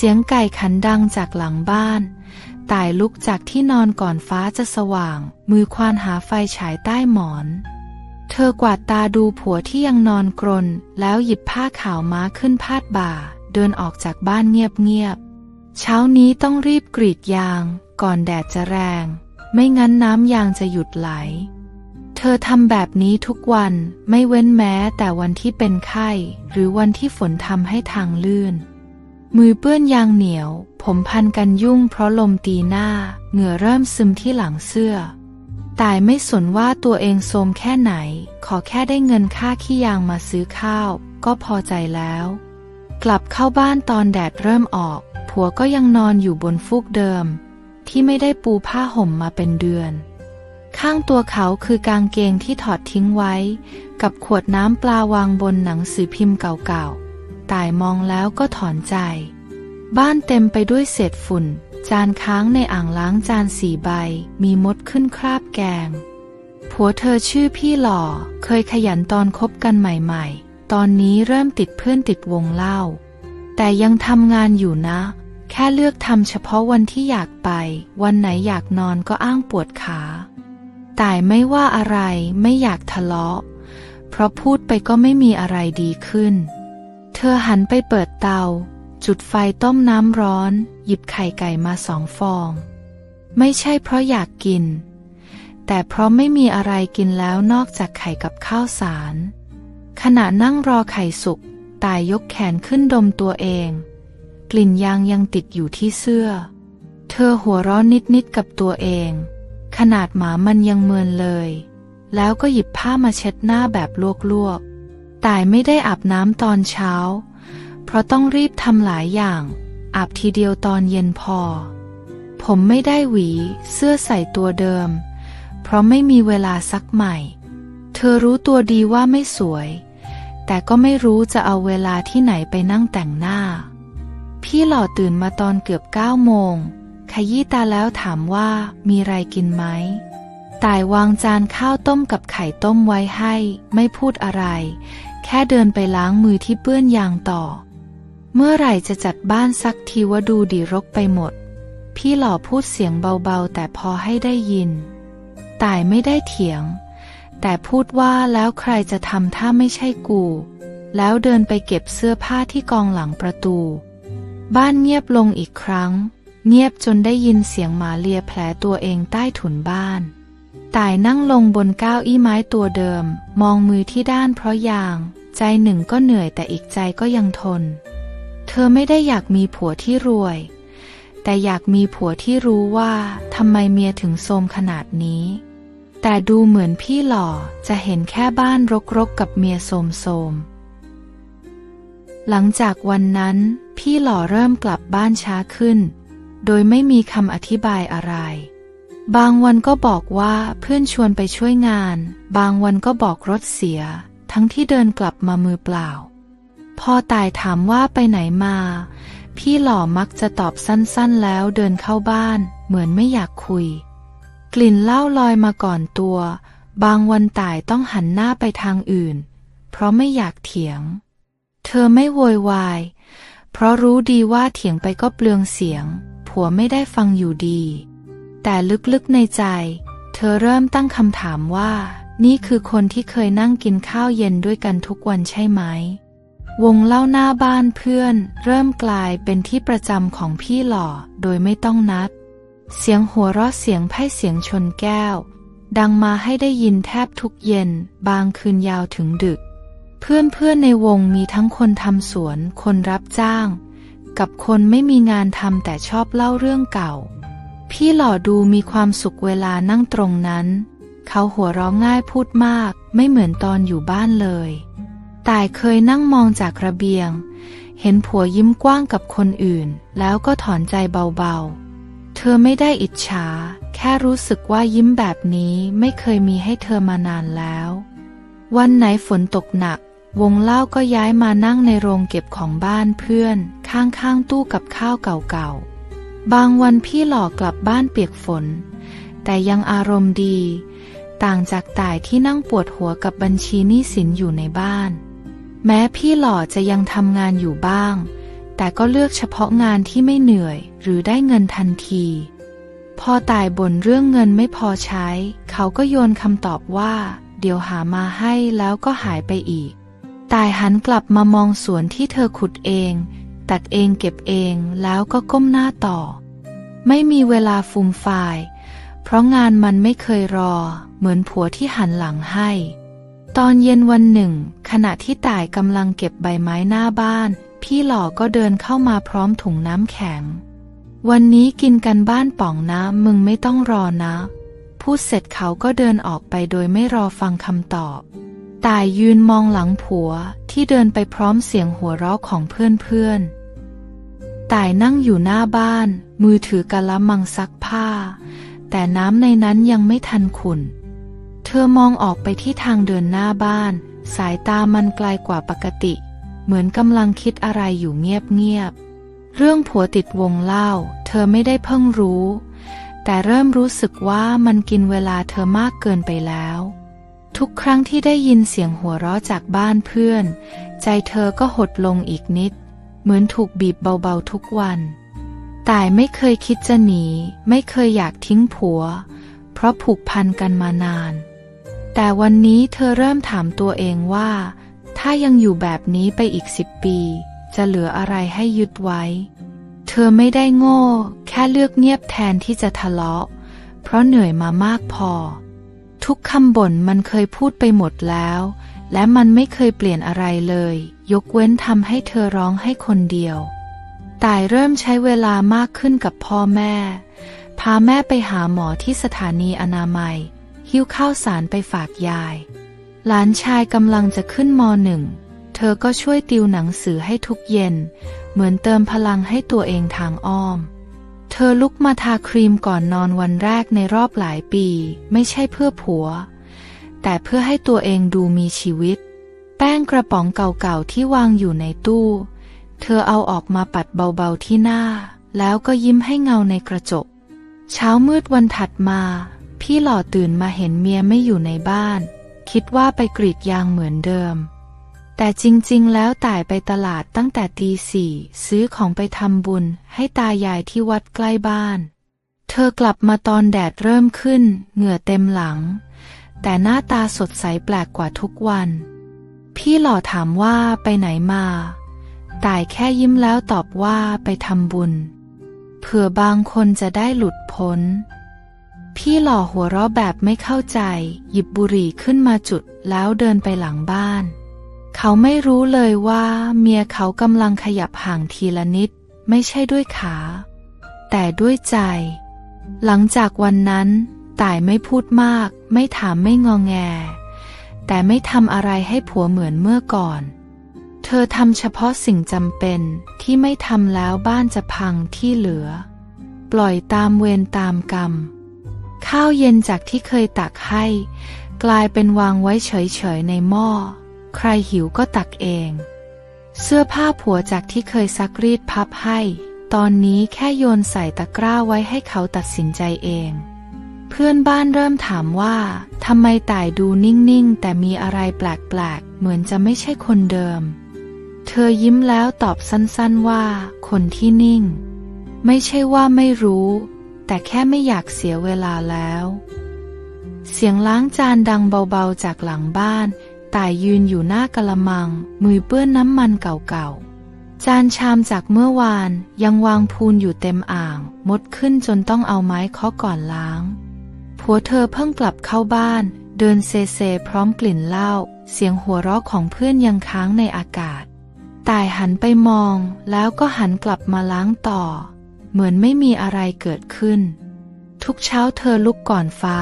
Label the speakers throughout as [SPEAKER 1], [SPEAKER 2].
[SPEAKER 1] เสียงไก่ขันดังจากหลังบ้านต่ายลุกจากที่นอนก่อนฟ้าจะสว่าง มือควานหาไฟฉายใต้หมอน เธอกวาดตาดูผัวที่ยังนอนกรน แล้วหยิบผ้าขาวม้าขึ้นพาดบ่า เดินออกจากบ้านเงียบๆ เช้านี้ต้องรีบกรีดยาง ก่อนแดดจะแรง ไม่งั้นน้ำยางจะหยุดไหล เธอทำแบบนี้ทุกวันไม่เว้นแม้แต่วันที่เป็นไข้ หรือวันที่ฝนทำให้ทางลื่น มือเปื้อนยางเหนียว ผมพันกันยุ่งเพราะลมตีหน้า เหงื่อเริ่มซึมที่หลังเสื้อ ตายไม่สนว่าตัวเองโทรมแค่ไหน ขอแค่ได้เงินค่าขี้ยางมาซื้อข้าว ก็พอใจแล้ว กลับเข้าบ้านตอนแดดเริ่มออก ผัวก็ยังนอนอยู่บนฟูกเดิม ที่ไม่ได้ปูผ้าห่มมาเป็นเดือน ข้างตัวเขาคือกางเกงที่ถอดทิ้งไว้ กับขวดน้ำปลาวางบนหนังสือพิมพ์เก่าๆ ตายมองแล้วก็ถอนใจ บ้านเต็มไปด้วยเศษฝุ่น จานค้างในอ่างล้างจานสี่ใบ มีมดขึ้นคราบแกง ผัวเธอชื่อพี่หล่อ เคยขยันตอนคบกันใหม่ๆ ตอนนี้เริ่มติดเพื่อนติดวงเล่า แต่ยังทำงานอยู่นะ แค่เลือกทำเฉพาะวันที่อยากไป วันไหนอยากนอนก็อ้างปวดขาตายไม่ว่าอะไรไม่อยากทะเลาะ เพราะพูดไปก็ไม่มีอะไรดีขึ้น เธอหันไปเปิดเตา จุดไฟต้มน้ำร้อน หยิบไข่ไก่มาสองฟอง ไม่ใช่เพราะอยากกิน แต่เพราะไม่มีอะไรกินแล้วนอกจากไข่กับข้าวสาร ขณะนั่งรอไข่สุกตายยกแขนขึ้นดมตัวเอง กลิ่นยางยังติดอยู่ที่เสื้อ เธอหัวร้อนนิดๆกับตัวเอง ขนาดหมามันยังเมินเลย แล้วก็หยิบผ้ามาเช็ดหน้าแบบลวกๆ ตายไม่ได้อาบน้ำตอนเช้า เพราะต้องรีบทำหลายอย่าง อาบทีเดียวตอนเย็นพอ ผมไม่ได้หวี เสื้อใส่ตัวเดิม เพราะไม่มีเวลาซักใหม่ เธอรู้ตัวดีว่าไม่สวย แต่ก็ไม่รู้จะเอาเวลาที่ไหนไปนั่งแต่งหน้า พี่หล่อตื่นมาตอนเกือบเก้าโมง ขยี้ตาแล้วถามว่ามีไรกินไหมตายวางจานข้าวต้มกับไข่ต้มไว้ให้ ไม่พูดอะไร แค่เดินไปล้างมือที่เปื้อนยางต่อ เมื่อไหร่จะจัดบ้านสักทีว่าดูดีรกไปหมด พี่หล่อพูดเสียงเบาๆ แต่พอให้ได้ยิน ตายไม่ได้เถียง แต่พูดว่าแล้วใครจะทำถ้าไม่ใช่กู แล้วเดินไปเก็บเสื้อผ้าที่กองหลังประตู บ้านเงียบลงอีกครั้ง เงียบจนได้ยินเสียงหมาเลียแผลตัวเองใต้ถุนบ้าน ตายนั่งลงบนเก้าอี้ไม้ตัวเดิม มองมือที่ด้านเพราะยาง ใจหนึ่งก็เหนื่อยแต่อีกใจก็ยังทน เธอไม่ได้อยากมีผัวที่รวย แต่อยากมีผัวที่รู้ว่าทำไมเมียถึงโทมขนาดนี้ แต่ดูเหมือนพี่หล่อจะเห็นแค่บ้านรกๆกับเมียโสมๆหลังจากวันนั้น พี่หล่อเริ่มกลับบ้านช้าขึ้น โดยไม่มีคำอธิบายอะไร บางวันก็บอกว่าเพื่อนชวนไปช่วยงาน บางวันก็บอกรถเสีย ทั้งที่เดินกลับมามือเปล่าพอตายถามว่าไปไหนมา พี่หล่อมักจะตอบสั้นๆแล้วเดินเข้าบ้าน เหมือนไม่อยากคุย กลิ่นเหล้าลอยมาก่อนตัว บางวันตายต้องหันหน้าไปทางอื่น เพราะไม่อยากเถียง เธอไม่โวยวาย เพราะรู้ดีว่าเถียงไปก็เปลืองเสียง ผัวไม่ได้ฟังอยู่ดี แต่ลึกๆในใจ เธอเริ่มตั้งคำถามว่า นี่คือคนที่เคยนั่งกินข้าวเย็นด้วยกันทุกวันใช่ไหม วงเล่าหน้าบ้านเพื่อน เริ่มกลายเป็นที่ประจำของพี่หล่อโดยไม่ต้องนัด เสียงหัวเราะเสียงไพ่เสียงชนแก้ว ดังมาให้ได้ยินแทบทุกเย็น บางคืนยาวถึงดึก เพื่อนเพื่อนในวงมีทั้งคนทำสวน คนรับจ้าง กับคนไม่มีงานทำแต่ชอบเล่าเรื่องเก่า พี่หล่อดูมีความสุขเวลานั่งตรงนั้น เขาหัวเราะง่ายพูดมากไม่เหมือนตอนอยู่บ้านเลย ตายเคยนั่งมองจากระเบียง เห็นผัวยิ้มกว้างกับคนอื่น แล้วก็ถอนใจเบาๆ เธอไม่ได้อิจฉา แค่รู้สึกว่ายิ้มแบบนี้ไม่เคยมีให้เธอมานานแล้ว วันไหนฝนตกหนัก วงเล่าก็ย้ายมานั่งในโรงเก็บของบ้านเพื่อน ข้างๆตู้กับข้าวเก่าๆ บางวันพี่หล่อกลับบ้านเปียกฝน แต่ยังอารมณ์ดี ต่างจากต่ายที่นั่งปวดหัวกับบัญชีหนี้สินอยู่ในบ้าน แม้พี่หล่อจะยังทำงานอยู่บ้าง แต่ก็เลือกเฉพาะงานที่ไม่เหนื่อยหรือได้เงินทันที พอตายบ่นเรื่องเงินไม่พอใช้ เขาก็โยนคำตอบว่า เดี๋ยวหามาให้แล้วก็หายไปอีก ตายหันกลับมามองสวนที่เธอขุดเอง ตัดเองเก็บเองแล้วก็ก้มหน้าต่อ ไม่มีเวลาฟูมฟาย เพราะงานมันไม่เคยรอ เหมือนผัวที่หันหลังให้ ตอนเย็นวันหนึ่ง ขณะที่ต่ายกำลังเก็บใบไม้หน้าบ้าน พี่หล่อก็เดินเข้ามาพร้อมถุงน้ำแข็ง วันนี้กินกันบ้านป่องนะมึงไม่ต้องรอนะพูดเสร็จเขาก็เดินออกไปโดยไม่รอฟังคำตอบ ตายยืนมองหลังผัวที่เดินไปพร้อมเสียงหัวเราะของเพื่อนๆ ตายนั่งอยู่หน้าบ้าน มือถือกะละมังซักผ้า แต่น้ำในนั้นยังไม่ทันขุนเธอมองออกไปที่ทางเดินหน้าบ้าน สายตามันไกลกว่าปกติ เหมือนกำลังคิดอะไรอยู่เงียบๆเรื่องผัวติดวงเล่า เธอไม่ได้เพิ่งรู้ แต่เริ่มรู้สึกว่ามันกินเวลาเธอมากเกินไปแล้ว ทุกครั้งที่ได้ยินเสียงหัวเราะจากบ้านเพื่อน ใจเธอก็หดลงอีกนิด เหมือนถูกบีบเบาๆทุกวัน ตายไม่เคยคิดจะหนี ไม่เคยอยากทิ้งผัว เพราะผูกพันกันมานาน แต่วันนี้เธอเริ่มถามตัวเองว่า ถ้ายังอยู่แบบนี้ไปอีกสิบปี จะเหลืออะไรให้ยึดไว้ เธอไม่ได้โง่ แค่เลือกเงียบแทนที่จะทะเลาะ เพราะเหนื่อยมามากพอ ทุกคำบ่นมันเคยพูดไปหมดแล้ว และมันไม่เคยเปลี่ยนอะไรเลย ยกเว้นทำให้เธอร้องให้คนเดียวตายเริ่มใช้เวลามากขึ้นกับพ่อแม่ พาแม่ไปหาหมอที่สถานีอนามัย หิ้วข้าวสารไปฝากยาย หลานชายกำลังจะขึ้นมหนึ่ง เธอก็ช่วยติวหนังสือให้ทุกเย็น เหมือนเติมพลังให้ตัวเองทางอ้อมเธอลุกมาทาครีมก่อนนอนวันแรกในรอบหลายปี ไม่ใช่เพื่อผัว แต่เพื่อให้ตัวเองดูมีชีวิต แป้งกระป๋องเก่าๆที่วางอยู่ในตู้ เธอเอาออกมาปัดเบาๆที่หน้า แล้วก็ยิ้มให้เงาในกระจก เช้ามืดวันถัดมา พี่หล่อตื่นมาเห็นเมียไม่อยู่ในบ้าน คิดว่าไปกรีดยางเหมือนเดิม แต่จริงๆ แล้วต่ายไปตลาดตั้งแต่ตีสี่ซื้อของไปทำบุญให้ตายายที่วัดใกล้บ้าน เธอกลับมาตอนแดดเริ่มขึ้น เหงื่อเต็มหลัง แต่หน้าตาสดใสแปลกกว่าทุกวัน พี่หล่อถามว่าไปไหนมา ตายแค่ยิ้มแล้วตอบว่าไปทำบุญ เผื่อบางคนจะได้หลุดพ้น พี่หล่อหัวเราะแบบไม่เข้าใจ หยิบบุหรี่ขึ้นมาจุดแล้วเดินไปหลังบ้าน เขาไม่รู้เลยว่าเมียเขากำลังขยับห่างทีละนิด ไม่ใช่ด้วยขา แต่ด้วยใจ หลังจากวันนั้น ตายไม่พูดมาก ไม่ถามไม่งอแง แต่ไม่ทำอะไรให้ผัวเหมือนเมื่อก่อน เธอทำเฉพาะสิ่งจำเป็นที่ไม่ทำแล้วบ้านจะพังที่เหลือ ปล่อยตามเวรตามกรรม ข้าวเย็นจากที่เคยตักให้ กลายเป็นวางไว้เฉยๆในหม้อ ใครหิวก็ตักเอง เสื้อผ้าผัวจากที่เคยซักรีดพับให้ ตอนนี้แค่โยนใส่ตะกร้าไว้ให้เขาตัดสินใจเอง เพื่อนบ้านเริ่มถามว่าทำไมต่ายดูนิ่งๆ แต่มีอะไรแปลกๆ เหมือนจะไม่ใช่คนเดิม เธอยิ้มแล้วตอบสั้นๆว่า คนที่นิ่ง ไม่ใช่ว่าไม่รู้ แต่แค่ไม่อยากเสียเวลาแล้ว เสียงล้างจานดังเบาๆจากหลังบ้านต่ายยืนอยู่หน้ากะละมัง มือเปื้อนน้ำมันเก่าๆ จานชามจากเมื่อวานยังวางพูนอยู่เต็มอ่าง มดขึ้นจนต้องเอาไม้เคาะก่อนล้าง ผัวเธอเพิ่งกลับเข้าบ้าน เดินเซเซพร้อมกลิ่นเหล้าเสียงหัวเราะของเพื่อนยังค้างในอากาศต่ายหันไปมองแล้วก็หันกลับมาล้างต่อ เหมือนไม่มีอะไรเกิดขึ้น ทุกเช้าเธอลุกก่อนฟ้า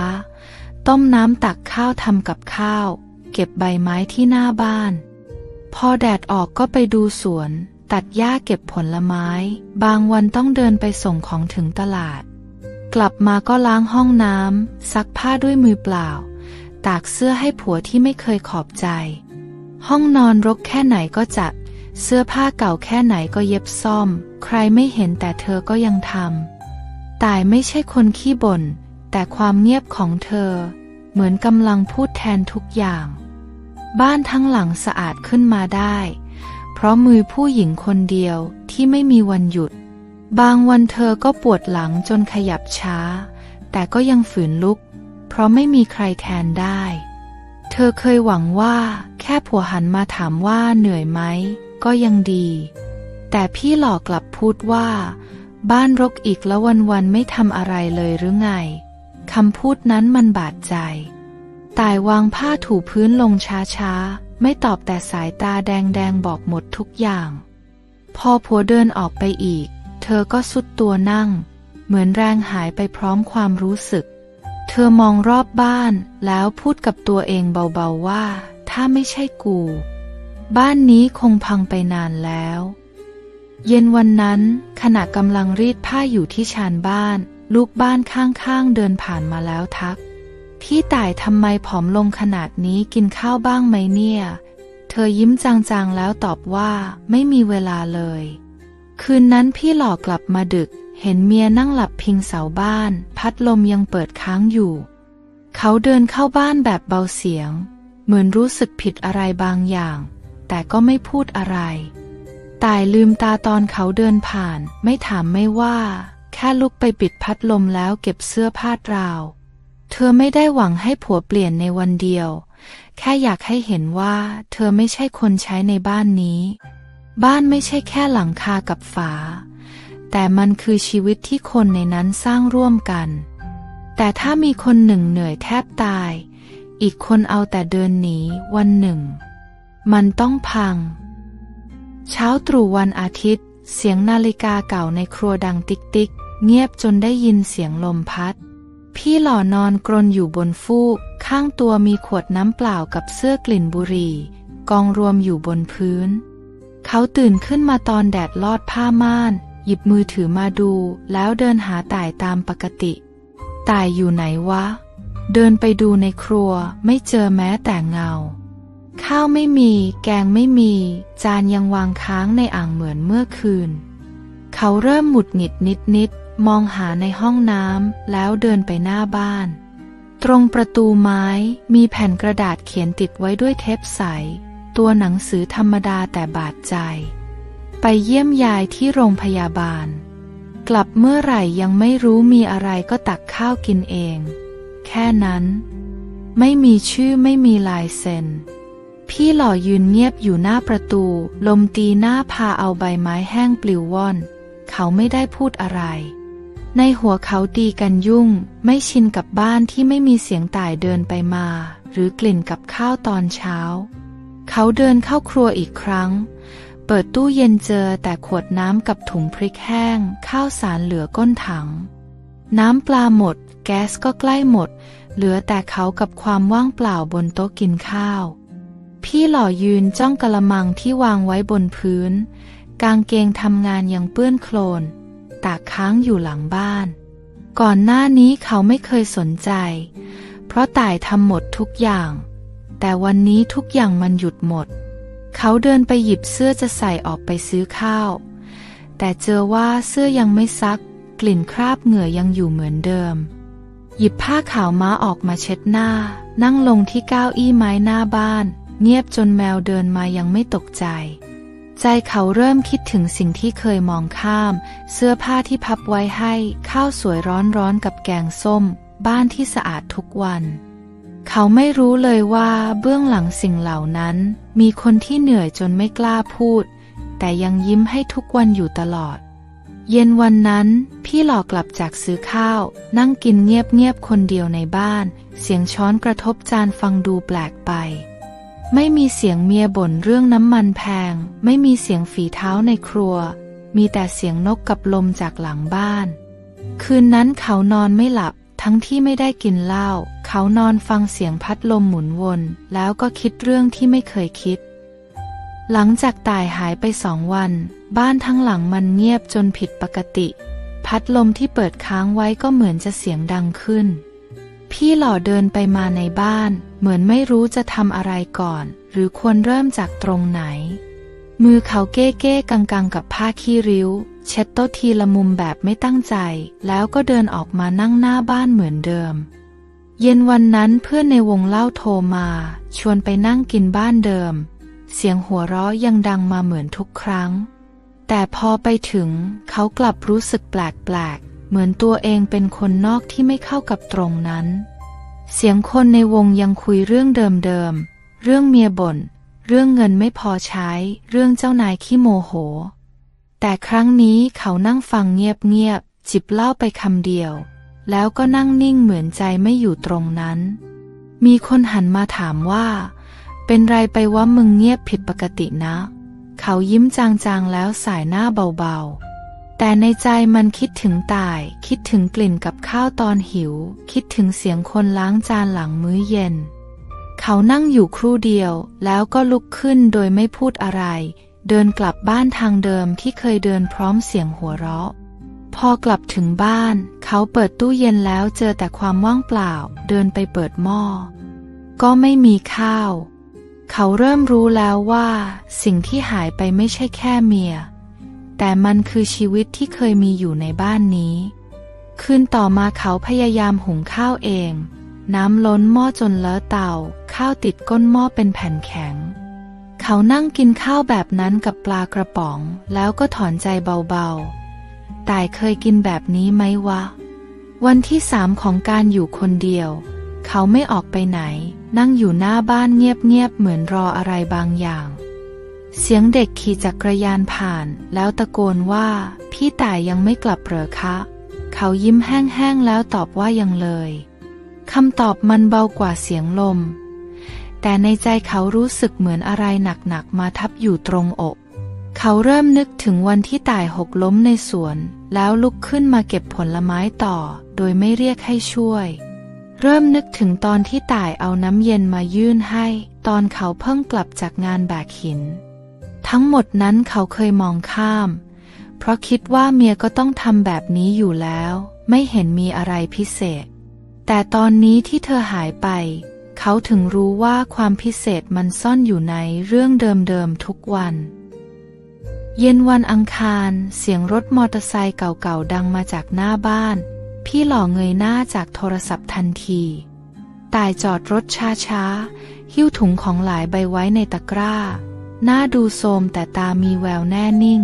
[SPEAKER 1] ต้มน้ำตักข้าวทำกับข้าว เก็บใบไม้ที่หน้าบ้าน พอแดดออกก็ไปดูสวน ตัดหญ้าเก็บผลไม้ บางวันต้องเดินไปส่งของถึงตลาด กลับมาก็ล้างห้องน้ำซักผ้าด้วยมือเปล่า ตากเสื้อให้ผัวที่ไม่เคยขอบใจ ห้องนอนรกแค่ไหนก็จัด เสื้อผ้าเก่าแค่ไหนก็เย็บซ่อม ใครไม่เห็นแต่เธอก็ยังทำตายไม่ใช่คนขี้บ่น แต่ความเงียบของเธอ เหมือนกำลังพูดแทนทุกอย่าง บ้านทั้งหลังสะอาดขึ้นมาได้ เพราะมือผู้หญิงคนเดียวที่ไม่มีวันหยุด บางวันเธอก็ปวดหลังจนขยับช้า แต่ก็ยังฝืนลุก เพราะไม่มีใครแทนได้ เธอเคยหวังว่าแค่ผัวหันมาถามว่าเหนื่อยไหม ก็ยังดี แต่พี่หลอกกลับพูดว่า บ้านรกอีกแล้ววันๆไม่ทำอะไรเลยหรือไงคำพูดนั้นมันบาดใจ ตายวางผ้าถูพื้นลงช้าๆ ไม่ตอบแต่สายตาแดงๆ บอกหมดทุกอย่าง พอผัวเดินออกไปอีก เธอก็สุดตัวนั่ง เหมือนแรงหายไปพร้อมความรู้สึก เธอมองรอบบ้านแล้วพูดกับตัวเองเบาๆว่า ถ้าไม่ใช่กู บ้านนี้คงพังไปนานแล้ว เย็นวันนั้นขณะกำลังรีดผ้าอยู่ที่ชานบ้าน ลูกบ้านข้างๆเดินผ่านมาแล้วทัก พี่ต่ายทำไมผอมลงขนาดนี้กินข้าวบ้างไหมเนี่ย เธอยิ้มจางๆแล้วตอบว่าไม่มีเวลาเลย คืนนั้นพี่หลอกกลับมาดึก เห็นเมียนั่งหลับพิงเสาบ้าน พัดลมยังเปิดค้างอยู่ เขาเดินเข้าบ้านแบบเบาเสียง เหมือนรู้สึกผิดอะไรบางอย่าง แต่ก็ไม่พูดอะไร ตายลืมตาตอนเขาเดินผ่าน ไม่ถามไม่ว่า แค่ลุกไปปิดพัดลมแล้วเก็บเสื้อผ้าราว เธอไม่ได้หวังให้ผัวเปลี่ยนในวันเดียว แค่อยากให้เห็นว่า เธอไม่ใช่คนใช้ในบ้านนี้ บ้านไม่ใช่แค่หลังคากับฝา แต่มันคือชีวิตที่คนในนั้นสร้างร่วมกัน แต่ถ้ามีคนหนึ่งเหนื่อยแทบตาย อีกคนเอาแต่เดินหนีวันหนึ่ง มันต้องพัง เช้าตรู่วันอาทิตย์ เสียงนาฬิกาเก่าในครัวดังติ๊กติ๊กเงียบจนได้ยินเสียงลมพัด พี่หล่อนอนกรนอยู่บนฟูก ข้างตัวมีขวดน้ำเปล่ากับเสื้อกลิ่นบุหรี่ กองรวมอยู่บนพื้น เขาตื่นขึ้นมาตอนแดดลอดผ้าม่าน หยิบมือถือมาดู แล้วเดินหาต่ายตามปกติ ต่ายอยู่ไหนวะ เดินไปดูในครัวไม่เจอแม้แต่เงา ข้าวไม่มี แกงไม่มี จานยังวางค้างในอ่างเหมือนเมื่อคืน เขาเริ่มหมุดหงิดนิดนิดๆมองหาในห้องน้ำแล้วเดินไปหน้าบ้าน ตรงประตูไม้มีแผ่นกระดาษเขียนติดไว้ด้วยเทปใส ตัวหนังสือธรรมดาแต่บาดใจ ไปเยี่ยมยายที่โรงพยาบาล กลับเมื่อไหร่ยังไม่รู้มีอะไรก็ตักข้าวกินเอง แค่นั้น ไม่มีชื่อไม่มีลายเซ็น พี่หล่อยืนเงียบอยู่หน้าประตู ลมตีหน้าพาเอาใบไม้แห้งปลิวว่อน เขาไม่ได้พูดอะไรในหัวเขาตีกันยุ่ง ไม่ชินกับบ้านที่ไม่มีเสียงต่ายเดินไปมา หรือกลิ่นกับข้าวตอนเช้า เขาเดินเข้าครัวอีกครั้ง เปิดตู้เย็นเจอแต่ขวดน้ำกับถุงพริกแห้ง ข้าวสารเหลือก้นถัง น้ำปลาหมด แก๊สก็ใกล้หมด เหลือแต่เขากับความว่างเปล่าบนโต๊ะกินข้าว พี่หล่อยืนจ้องกระมังที่วางไว้บนพื้น กางเกงทำงานยังเปื้อนโคลน ตากค้างอยู่หลังบ้าน ก่อนหน้านี้เขาไม่เคยสนใจ เพราะต่ายทำหมดทุกอย่าง แต่วันนี้ทุกอย่างมันหยุดหมด เขาเดินไปหยิบเสื้อจะใส่ออกไปซื้อข้าว แต่เจอว่าเสื้อยังไม่ซัก กลิ่นคราบเหงื่อยังอยู่เหมือนเดิม หยิบผ้าขาวม้าออกมาเช็ดหน้า นั่งลงที่เก้าอี้ไม้หน้าบ้าน เงียบจนแมวเดินมายังไม่ตกใจ ใจเขาเริ่มคิดถึงสิ่งที่เคยมองข้าม เสื้อผ้าที่พับไว้ให้ ข้าวสวยร้อนๆกับแกงส้ม บ้านที่สะอาดทุกวัน เขาไม่รู้เลยว่าเบื้องหลังสิ่งเหล่านั้น มีคนที่เหนื่อยจนไม่กล้าพูด แต่ยังยิ้มให้ทุกวันอยู่ตลอด เย็นวันนั้นพี่หลอกกลับจากซื้อข้าว นั่งกินเงียบๆคนเดียวในบ้าน เสียงช้อนกระทบจานฟังดูแปลกไป ไม่มีเสียงเมียบ่นเรื่องน้ำมันแพง ไม่มีเสียงฝีเท้าในครัว มีแต่เสียงนกกับลมจากหลังบ้าน คืนนั้นเขานอนไม่หลับทั้งที่ไม่ได้กินเหล้า เขานอนฟังเสียงพัดลมหมุนวน แล้วก็คิดเรื่องที่ไม่เคยคิด หลังจากตายหายไปสองวัน บ้านทั้งหลังมันเงียบจนผิดปกติ พัดลมที่เปิดค้างไว้ก็เหมือนจะเสียงดังขึ้น พี่หล่อเดินไปมาในบ้าน เหมือนไม่รู้จะทำอะไรก่อน หรือควรเริ่มจากตรงไหน มือเขาเก้เก้กังกังๆกับผ้าขี้ริ้ว เช็ดโต๊ะทีละมุมแบบไม่ตั้งใจ แล้วก็เดินออกมานั่งหน้าบ้านเหมือนเดิม เย็นวันนั้นเพื่อนในวงเล่าโทรมา ชวนไปนั่งกินบ้านเดิม เสียงหัวเราะยังดังมาเหมือนทุกครั้ง แต่พอไปถึงเขากลับรู้สึกแปลกๆ เหมือนตัวเองเป็นคนนอกที่ไม่เข้ากับตรงนั้น เสียงคนในวงยังคุยเรื่องเดิมๆ เรื่องเมียบ่น เรื่องเงินไม่พอใช้ เรื่องเจ้านายขี้โมโห แต่ครั้งนี้เขานั่งฟังเงียบๆ จิบเหล้าไปคำเดียว แล้วก็นั่งนิ่งเหมือนใจไม่อยู่ตรงนั้น มีคนหันมาถามว่า เป็นไรไปว่ามึงเงียบผิดปกตินะ เขายิ้มจางๆแล้วสายหน้าเบาๆ แต่ในใจมันคิดถึงตาย คิดถึงกลิ่นกับข้าวตอนหิว คิดถึงเสียงคนล้างจานหลังมื้อเย็น เขานั่งอยู่ครู่เดียว แล้วก็ลุกขึ้นโดยไม่พูดอะไร เดินกลับบ้านทางเดิมที่เคยเดินพร้อมเสียงหัวเราะ พอกลับถึงบ้าน เขาเปิดตู้เย็นแล้วเจอแต่ความว่างเปล่า เดินไปเปิดหม้อ ก็ไม่มีข้าว เขาเริ่มรู้แล้วว่า สิ่งที่หายไปไม่ใช่แค่เมีย แต่มันคือชีวิตที่เคยมีอยู่ในบ้านนี้ คืนต่อมาเขาพยายามหุงข้าวเอง น้ำล้นหม้อจนเลอะเตา ข้าวติดก้นหม้อเป็นแผ่นแข็ง เขานั่งกินข้าวแบบนั้นกับปลากระป๋อง แล้วก็ถอนใจเบาๆ ต่เคยกินแบบนี้ไหมวะ วันที่สามของการอยู่คนเดียว เขาไม่ออกไปไหน นั่งอยู่หน้าบ้านเงียบๆเหมือนรออะไรบางอย่าง เสียงเด็กขี่จักรยานผ่าน แล้วตะโกนว่า พี่ต่ายยังไม่กลับเหรอคะ เขายิ้มแห้งๆแล้วตอบว่ายังเลยคำตอบมันเบากว่าเสียงลม แต่ในใจเขารู้สึกเหมือนอะไรหนักๆมาทับอยู่ตรงอก เขาเริ่มนึกถึงวันที่ต่ายหกล้มในสวน แล้วลุกขึ้นมาเก็บผลไม้ต่อ โดยไม่เรียกให้ช่วย เริ่มนึกถึงตอนที่ต่ายเอาน้ำเย็นมายื่นให้ ตอนเขาเพิ่งกลับจากงานแบกหิน ทั้งหมดนั้นเขาเคยมองข้าม เพราะคิดว่าเมียก็ต้องทำแบบนี้อยู่แล้ว ไม่เห็นมีอะไรพิเศษ แต่ตอนนี้ที่เธอหายไป เขาถึงรู้ว่าความพิเศษมันซ่อนอยู่ในเรื่องเดิมๆทุกวัน เย็นวันอังคารเสียงรถมอเตอร์ไซค์เก่าๆดังมาจากหน้าบ้าน พี่หล่อเงยหน้าจากโทรศัพท์ทันที ตายจอดรถช้าๆ หิ้วถุงของหลายใบไว้ในตะกร้า หน้าดูโทรมแต่ตามีแววแน่นิ่ง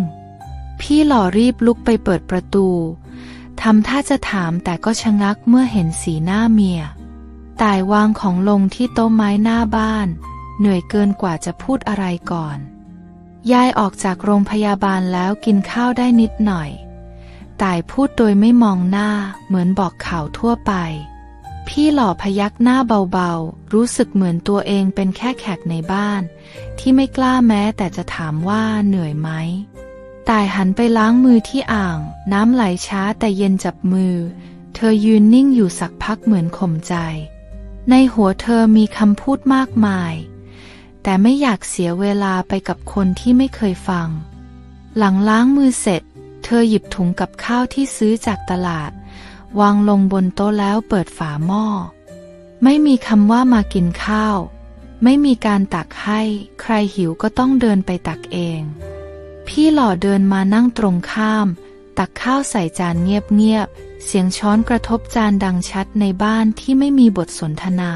[SPEAKER 1] พี่หล่อรีบลุกไปเปิดประตูทำท่าจะถามแต่ก็ชะงักเมื่อเห็นสีหน้าเมีย ตายวางของลงที่โต๊ะไม้หน้าบ้าน เหนื่อยเกินกว่าจะพูดอะไรก่อน ยายออกจากโรงพยาบาลแล้วกินข้าวได้นิดหน่อยตายพูดโดยไม่มองหน้าเหมือนบอกข่าวทั่วไป พี่หล่อพยักหน้าเบาๆ รู้สึกเหมือนตัวเองเป็นแค่แขกในบ้าน ที่ไม่กล้าแม้แต่จะถามว่าเหนื่อยไหมตายหันไปล้างมือที่อ่าง น้ำไหลช้าแต่เย็นจับมือ เธอยืนนิ่งอยู่สักพักเหมือนข่มใจ ในหัวเธอมีคำพูดมากมาย แต่ไม่อยากเสียเวลาไปกับคนที่ไม่เคยฟัง หลังล้างมือเสร็จ เธอหยิบถุงกับข้าวที่ซื้อจากตลาด วางลงบนโต๊ะแล้วเปิดฝาหม้อ ไม่มีคำว่ามากินข้าว ไม่มีการตักให้ ใครหิวก็ต้องเดินไปตักเอง พี่หล่อเดินมานั่งตรงข้าม ตักข้าวใส่จานเงียบๆเสียงช้อนกระทบจานดังชัดในบ้านที่ไม่มีบทสนทนา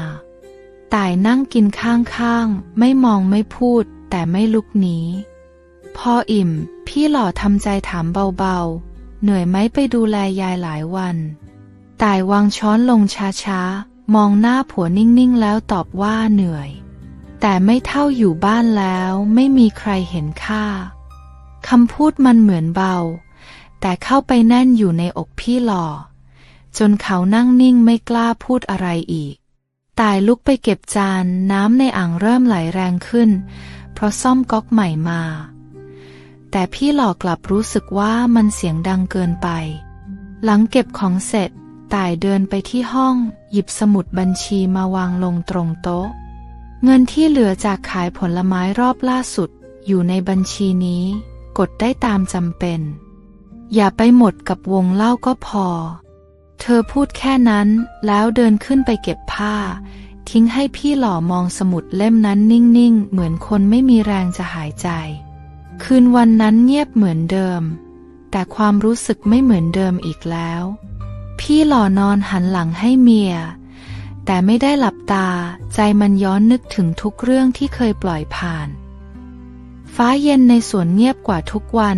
[SPEAKER 1] ต่ายนั่งกินข้างๆ ไม่มองไม่พูด แต่ไม่ลุกหนี พออิ่ม พี่หล่อทำใจถามเบาๆ เหนื่อยไหมไปดูแลยายหลายวัน ต่ายวางช้อนลงช้าๆ มองหน้าผัวนิ่งๆ แล้วตอบว่าเหนื่อย แต่ไม่เท่าอยู่บ้านแล้วไม่มีใครเห็นค่า คำพูดมันเหมือนเบา แต่เข้าไปแน่นอยู่ในอกพี่หล่อ จนเขานั่งนิ่งไม่กล้าพูดอะไรอีก ตายลุกไปเก็บจานน้ำในอ่างเริ่มไหลแรงขึ้น เพราะซ่อมก๊อกใหม่มา แต่พี่หล่อกลับรู้สึกว่ามันเสียงดังเกินไป หลังเก็บของเสร็จต่ายเดินไปที่ห้อง หยิบสมุดบัญชีมาวางลงตรงโต๊ะ เงินที่เหลือจากขายผลไม้รอบล่าสุด อยู่ในบัญชีนี้ กดได้ตามจำเป็น อย่าไปหมดกับวงเล่าก็พอ เธอพูดแค่นั้นแล้วเดินขึ้นไปเก็บผ้า ทิ้งให้พี่หล่อมองสมุดเล่มนั้นนิ่งๆ เหมือนคนไม่มีแรงจะหายใจ คืนวันนั้นเงียบเหมือนเดิม แต่ความรู้สึกไม่เหมือนเดิมอีกแล้ว พี่หล่อนอนหันหลังให้เมีย แต่ไม่ได้หลับตาใจมันย้อนนึกถึงทุกเรื่องที่เคยปล่อยผ่าน ฟ้าเย็นในสวนเงียบกว่าทุกวัน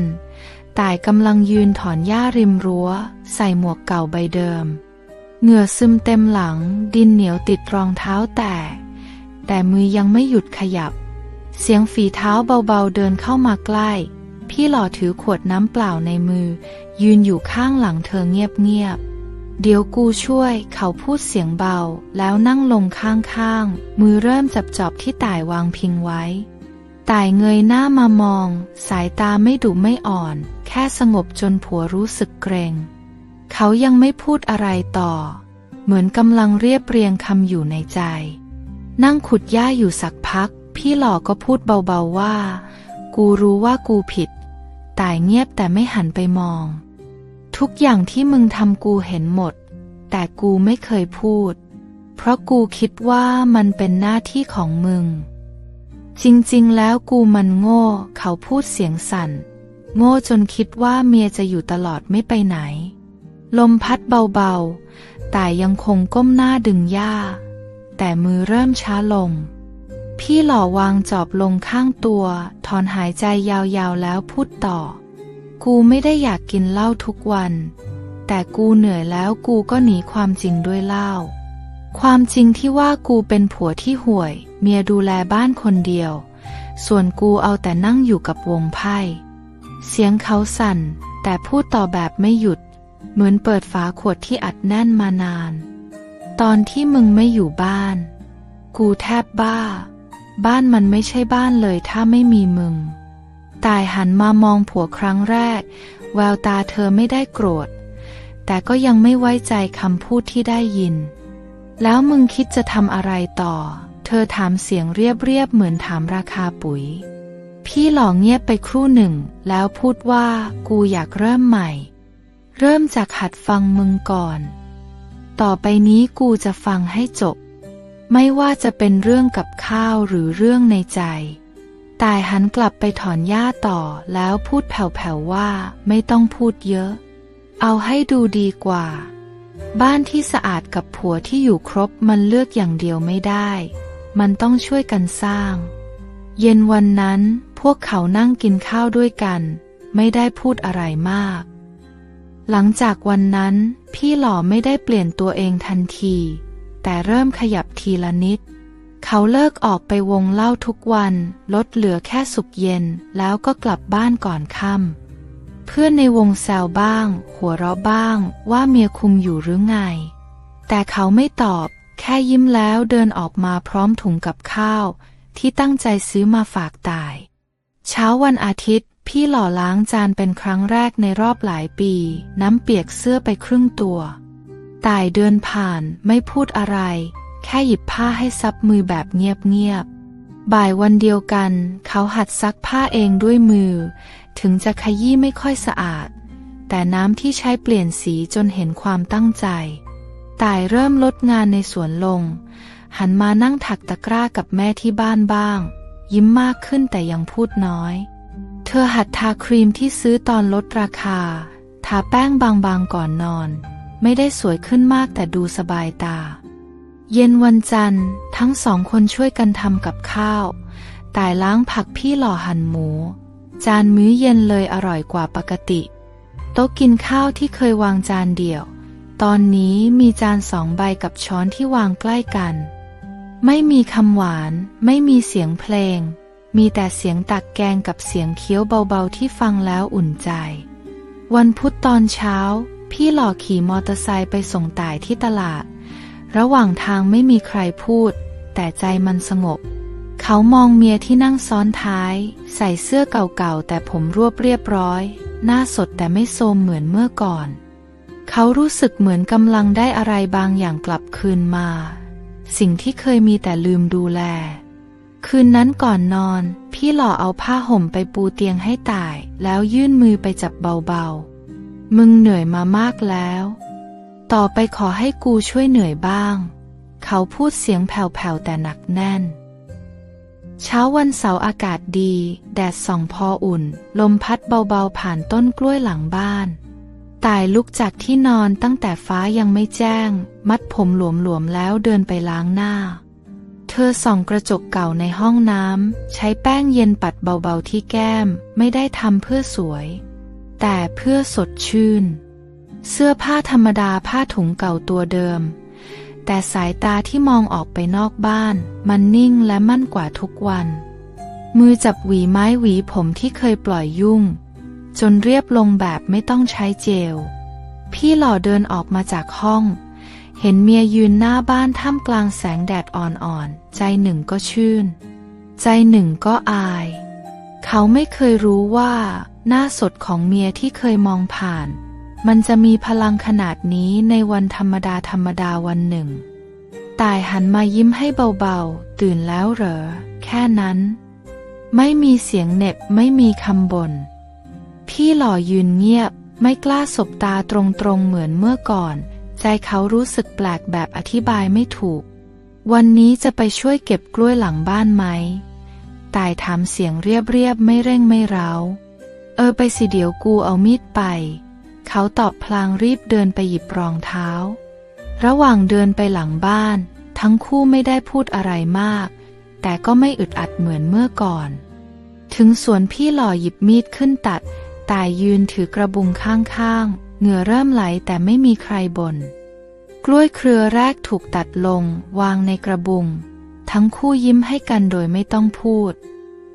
[SPEAKER 1] ต่ายกำลังยืนถอนหญ้าริมรั้ว ใส่หมวกเก่าใบเดิม เหงื่อซึมเต็มหลัง ดินเหนียวติดรองเท้าแตะแต่มือยังไม่หยุดขยับ เสียงฝีเท้าเบาๆเดินเข้ามาใกล้ พี่หล่อถือขวดน้ำเปล่าในมือ ยืนอยู่ข้างหลังเธอเงียบๆ เดี๋ยวกูช่วย เขาพูดเสียงเบา แล้วนั่งลงข้างๆ มือเริ่มจับจอบที่ต่ายวางพิงไว้ ต่ายเงยหน้ามามอง สายตาไม่ดุไม่อ่อน แค่สงบจนผัวรู้สึกเกรง เขายังไม่พูดอะไรต่อ เหมือนกำลังเรียบเรียงคำอยู่ในใจ นั่งขุดหญ้าอยู่สักพัก พี่หล่อก็พูดเบาๆว่า กูรู้ว่ากูผิด ต่ายเงียบแต่ไม่หันไปมอง ทุกอย่างที่มึงทำกูเห็นหมด แต่กูไม่เคยพูด เพราะกูคิดว่ามันเป็นหน้าที่ของมึง จริงๆ แล้วกูมันโง่ เขาพูดเสียงสั่น โง่จนคิดว่าเมียจะอยู่ตลอดไม่ไปไหน ลมพัดเบาๆ แต่ยังคงก้มหน้าดึงหญ้า แต่มือเริ่มช้าลง พี่หล่อวางจอบลงข้างตัว ถอนหายใจยาวๆ แล้วพูดต่อ กูไม่ได้อยากกินเหล้าทุกวัน แต่กูเหนื่อยแล้วกูก็หนีความจริงด้วยเหล้า ความจริงที่ว่ากูเป็นผัวที่ห่วย เมียดูแลบ้านคนเดียว ส่วนกูเอาแต่นั่งอยู่กับวงไพ่ เสียงเขาสั่น แต่พูดต่อแบบไม่หยุด เหมือนเปิดฝาขวดที่อัดแน่นมานาน ตอนที่มึงไม่อยู่บ้าน กูแทบบ้า บ้านมันไม่ใช่บ้านเลยถ้าไม่มีมึง ตายหันมามองผัวครั้งแรก แววตาเธอไม่ได้โกรธ แต่ก็ยังไม่ไว้ใจคำพูดที่ได้ยิน แล้วมึงคิดจะทำอะไรต่อ เธอถามเสียงเรียบๆเหมือนถามราคาปุ๋ย พี่หล่อเงียบไปครู่หนึ่ง แล้วพูดว่ากูอยากเริ่มใหม่ เริ่มจากหัดฟังมึงก่อน ต่อไปนี้กูจะฟังให้จบ ไม่ว่าจะเป็นเรื่องกับข้าวหรือเรื่องในใจตายหันกลับไปถอนหญ้าต่อแล้วพูดแผ่วๆว่าไม่ต้องพูดเยอะ เอาให้ดูดีกว่า บ้านที่สะอาดกับผัวที่อยู่ครบมันเลือกอย่างเดียวไม่ได้ มันต้องช่วยกันสร้าง เย็นวันนั้นพวกเขานั่งกินข้าวด้วยกัน ไม่ได้พูดอะไรมาก หลังจากวันนั้น พี่หล่อไม่ได้เปลี่ยนตัวเองทันที แต่เริ่มขยับทีละนิด เขาเลิกออกไปวงเล่าทุกวัน ลดเหลือแค่สุกเย็นแล้วก็กลับบ้านก่อนค่ำ เพื่อนในวงแซวบ้าง หัวเราะบ้าง ว่าเมียคุมอยู่หรือไง แต่เขาไม่ตอบ แค่ยิ้มแล้วเดินออกมาพร้อมถุงกับข้าว ที่ตั้งใจซื้อมาฝากตาย เช้าวันอาทิตย์ พี่หล่อล้างจานเป็นครั้งแรกในรอบหลายปี น้ำเปียกเสื้อไปครึ่งตัว ตายเดินผ่านไม่พูดอะไร แค่หยิบผ้าให้ซับมือแบบเงียบๆบ่ายวันเดียวกัน เขาหัดซักผ้าเองด้วยมือ ถึงจะขยี้ไม่ค่อยสะอาด แต่น้ำที่ใช้เปลี่ยนสีจนเห็นความตั้งใจตายเริ่มลดงานในสวนลง หันมานั่งถักตะกร้ากับแม่ที่บ้านบ้าง ยิ้มมากขึ้นแต่ยังพูดน้อย เธอหัดทาครีมที่ซื้อตอนลดราคา ทาแป้งบางๆก่อนนอน ไม่ได้สวยขึ้นมากแต่ดูสบายตา เย็นวันจันทร์ ทั้งสองคนช่วยกันทำกับข้าวตายล้างผักพี่หล่อหั่นหมู จานมื้อเย็นเลยอร่อยกว่าปกติ โต๊ะกินข้าวที่เคยวางจานเดี่ยว ตอนนี้มีจานสองใบกับช้อนที่วางใกล้กัน ไม่มีคำหวาน ไม่มีเสียงเพลง มีแต่เสียงตักแกงกับเสียงเคี้ยวเบาๆที่ฟังแล้วอุ่นใจ วันพุธตอนเช้า พี่หล่อขี่มอเตอร์ไซค์ไปส่งต่ายที่ตลาด ระหว่างทางไม่มีใครพูด แต่ใจมันสงบ เขามองเมียที่นั่งซ้อนท้าย ใส่เสื้อเก่าๆแต่ผมรวบเรียบร้อย หน้าสดแต่ไม่โทรมเหมือนเมื่อก่อน เขารู้สึกเหมือนกำลังได้อะไรบางอย่างกลับคืนมา สิ่งที่เคยมีแต่ลืมดูแล คืนนั้นก่อนนอน พี่หล่อเอาผ้าห่มไปปูเตียงให้ตาย แล้วยื่นมือไปจับเบาๆ มึงเหนื่อยมามากแล้ว ต่อไปขอให้กูช่วยเหนื่อยบ้าง เขาพูดเสียงแผ่วๆแต่หนักแน่น เช้าวันเสาร์อากาศดี แดดส่องพออุ่น ลมพัดเบาๆผ่านต้นกล้วยหลังบ้าน ตายลุกจากที่นอนตั้งแต่ฟ้ายังไม่แจ้ง มัดผมหลวมๆแล้วเดินไปล้างหน้า เธอส่องกระจกเก่าในห้องน้ำใช้แป้งเย็นปัดเบาๆที่แก้ม ไม่ได้ทำเพื่อสวย แต่เพื่อสดชื่น เสื้อผ้าธรรมดาผ้าถุงเก่าตัวเดิม แต่สายตาที่มองออกไปนอกบ้าน มันนิ่งและมั่นกว่าทุกวัน มือจับหวีไม้หวีผมที่เคยปล่อยยุ่ง จนเรียบลงแบบไม่ต้องใช้เจล พี่หล่อเดินออกมาจากห้อง เห็นเมียยืนหน้าบ้านท่ามกลางแสงแดดอ่อนๆ ใจหนึ่งก็ชื่น ใจหนึ่งก็อาย เขาไม่เคยรู้ว่า หน้าสดของเมียที่เคยมองผ่าน มันจะมีพลังขนาดนี้ในวันธรรมดาธรรมดาวันหนึ่ง ตายหันมายิ้มให้เบาๆ ตื่นแล้วเหรอ แค่นั้น ไม่มีเสียงเหน็บไม่มีคำบน่น พี่หล่อยืนเงียบ ไม่กล้าสบตาตรงๆเหมือนเมื่อก่อน ใจเขารู้สึกแปลกแบบอธิบายไม่ถูก วันนี้จะไปช่วยเก็บกล้วยหลังบ้านไหม ตายถามเสียงเรียบๆไม่เร่งไม่เร้า เออไปสิเดี๋ยวกูเอามีดไป เขาตอบพลางรีบเดินไปหยิบรองเท้า ระหว่างเดินไปหลังบ้าน ทั้งคู่ไม่ได้พูดอะไรมาก แต่ก็ไม่อึดอัดเหมือนเมื่อก่อน ถึงสวนพี่หล่อหยิบมีดขึ้นตัด ตายยืนถือกระบุงข้างๆ เหงื่อเริ่มไหลแต่ไม่มีใครบน่น กล้วยเครือแรกถูกตัดลง วางในกระบุง ทั้งคู่ยิ้มให้กันโดยไม่ต้องพูด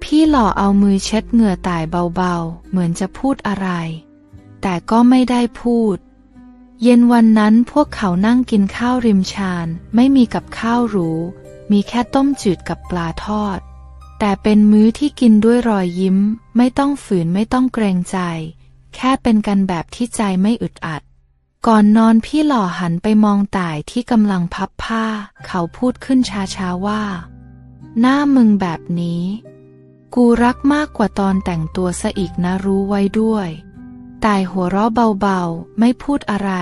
[SPEAKER 1] พี่หล่อเอามือเช็ดเหงื่อตายเบาๆ เหมือนจะพูดอะไร แต่ก็ไม่ได้พูด เย็นวันนั้นพวกเขานั่งกินข้าวริมชาน ไม่มีกับข้าวหรู มีแค่ต้มจืดกับปลาทอด แต่เป็นมื้อที่กินด้วยรอยยิ้ม ไม่ต้องฝืนไม่ต้องเกรงใจ แค่เป็นกันแบบที่ใจไม่อึดอัด ก่อนนอนพี่หล่อหันไปมองต่ายที่กำลังพับผ้า เขาพูดขึ้นช้าๆว่า หน้ามึงแบบนี้ กูรักมากกว่าตอนแต่งตัวซะอีกนะรู้ไว้ด้วย ตายหัวเราะเบาๆ ไม่พูดอะไร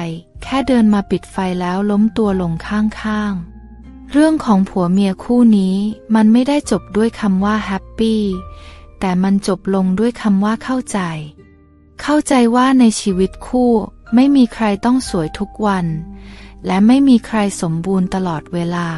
[SPEAKER 1] แค่เดินมาปิดไฟแล้วล้มตัวลงข้างๆ เรื่องของผัวเมียคู่นี้มันไม่ได้จบด้วยคำว่าแฮปปี้ แต่มันจบลงด้วยคำว่าเข้าใจ เข้าใจว่าในชีวิตคู่ไม่มีใครต้องสวยทุกวัน และไม่มีใครสมบูรณ์ตลอดเวลา